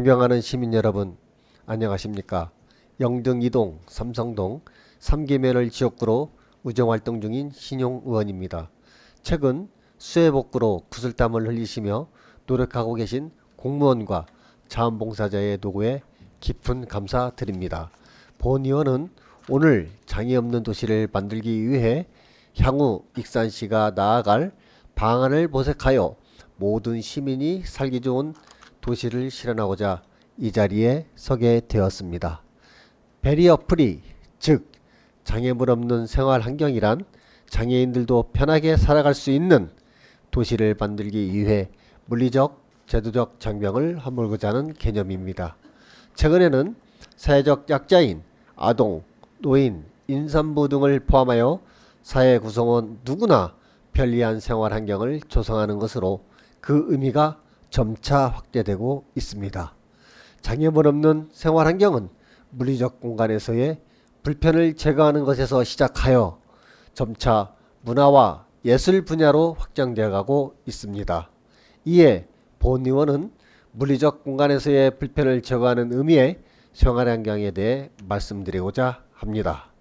존경하는 시민 여러분, 안녕하십니까? 영등 2동, 삼성동 3기면을 지역구로 우정활동 중인 신용 의원입니다. 최근 수해복구로 구슬땀을 흘리시며 노력하고 계신 공무원과 자원봉사자의 노고에 깊은 감사드립니다. 본 의원은 오늘 장애 없는 도시를 만들기 위해 향후 익산시가 나아갈 방안을 모색하여 모든 시민이 살기 좋은 도시를 실현하고자 이 자리에 서게 되었습니다. 베리어 프리, 즉 장애물 없는 생활 환경이란 장애인들도 편하게 살아갈 수 있는 도시를 만들기 위해 물리적, 제도적 장벽을 허물고자 하는 개념입니다. 최근에는 사회적 약자인 아동, 노인, 임산부 등을 포함하여 사회 구성원 누구나 편리한 생활 환경을 조성하는 것으로 그 의미가 점차 확대되고 있습니다. 장애물 없는 생활 환경은 물리적 공간에서의 불편을 제거하는 것에서 시작하여 점차 문화와 예술 분야로 확장되어 가고 있습니다. 이에 본 의원은 물리적 공간에서의 불편을 제거하는 의미의 생활 환경에 대해 말씀드리고자 합니다.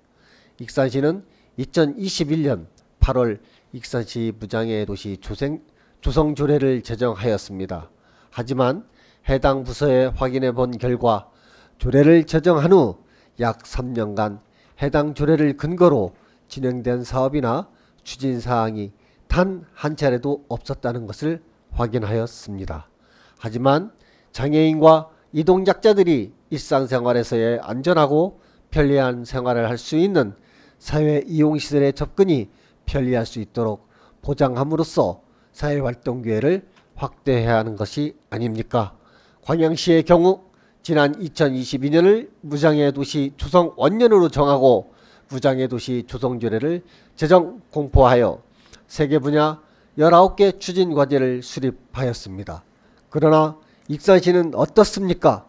익산시는 2021년 8월 익산시 무장애 도시 조생, 조성조례를 제정하였습니다. 하지만 해당 부서에 확인해 본 결과 조례를 제정한 후 약 3년간 해당 조례를 근거로 진행된 사업이나 추진 사항이 단 한 차례도 없었다는 것을 확인하였습니다. 하지만 장애인과 이동약자들이 일상생활에서의 안전하고 편리한 생활을 할 수 있는 사회 이용시설의 접근이 편리할 수 있도록 보장함으로써 사회활동 기회를 확대해야 하는 것이 아닙니까? 광양시의 경우 지난 2022년을 무장애 도시 조성 원년으로 정하고 무장애 도시 조성 조례를 제정 공포하여 세계 분야 19개 추진 과제를 수립하였습니다. 그러나 익산시는 어떻습니까?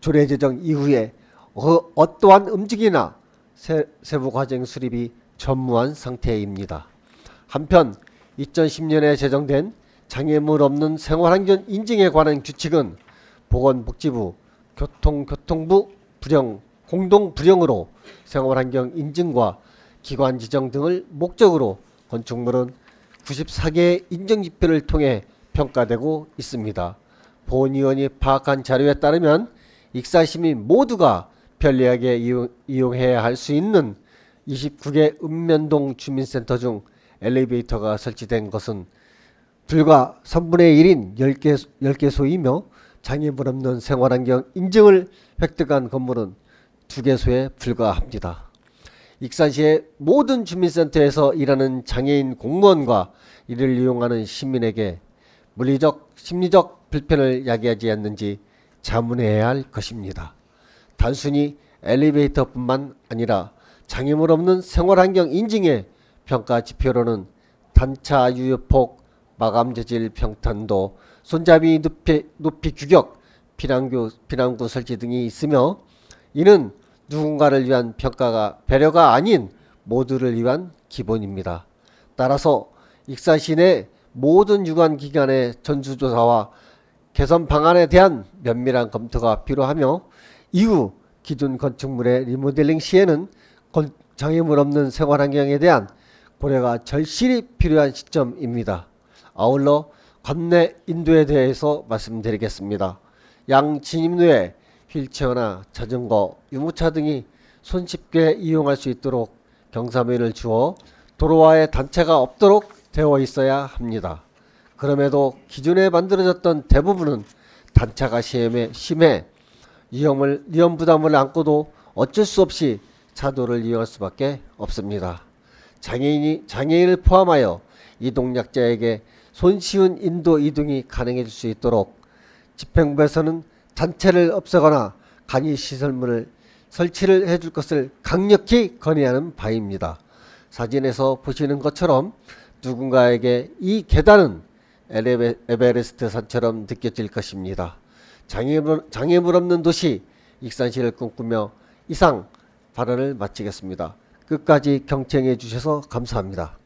조례 제정 이후에 어, 어떠한 움직이나 세, 세부 과정 수립이 전무한 상태입니다. 한편 2010년에 제정된 장애물 없는 생활환경 인증에 관한 규칙은 보건복지부, 교통교통부 불령, 공동불령으로 생활환경 인증과 기관 지정 등을 목적으로 건축물은 94개의 인증 지표를 통해 평가되고 있습니다. 본 의원이 파악한 자료에 따르면 익산 시민 모두가 편리하게 이용, 이용 해야 할 수 있는 29개 읍면동 주민센터 중 엘리베이터가 설치된 것은 불과 3분의 1인 10개, 10개소이며 장애물 없는 생활환경 인증을 획득한 건물은 2개소에 불과합니다. 익산시의 모든 주민센터에서 일하는 장애인 공무원과 이를 이용하는 시민에게 물리적, 심리적 불편을 야기하지 않는지 자문해야 할 것입니다. 단순히 엘리베이터뿐만 아니라 장애물 없는 생활환경 인증의 평가 지표로는 단차 유효폭, 마감 재질 평탄도, 손잡이 높이, 높이 규격, 피난구, 피난구 설치 등이 있으며 이는 누군가를 위한 평가가 배려가 아닌 모두를 위한 기본입니다. 따라서 익산 시 내 모든 유관 기관의 전수조사와 개선 방안에 대한 면밀한 검토가 필요하며 이후 기존 건축물의 리모델링 시에는 장애물 없는 생활환경에 대한 고려가 절실히 필요한 시점입니다. 아울러 관내 인도에 대해서 말씀드리겠습니다. 양 진입로에 휠체어나 자전거, 유모차 등이 손쉽게 이용할 수 있도록 경사면을 주어 도로와의 단체가 없도록 되어 있어야 합니다. 그럼에도 기존에 만들어졌던 대부분은 단차가 심해, 심해 위험을, 위험 부담을 안고도 어쩔 수 없이 차도를 이용할 수밖에 없습니다. 장애인이, 장애인을 포함하여 이동약자에게 손쉬운 인도 이동이 가능해질 수 있도록 집행부에서는 단체를 없애거나 간이 시설물을 설치를 해줄 것을 강력히 건의하는 바입니다. 사진에서 보시는 것처럼 누군가에게 이 계단은 에베, 에베레스트 산처럼 느껴질 것입니다. 장애물, 장애물 없는 도시 익산시를 꿈꾸며 이상 발언을 마치겠습니다. 끝까지 경청해 주셔서 감사합니다.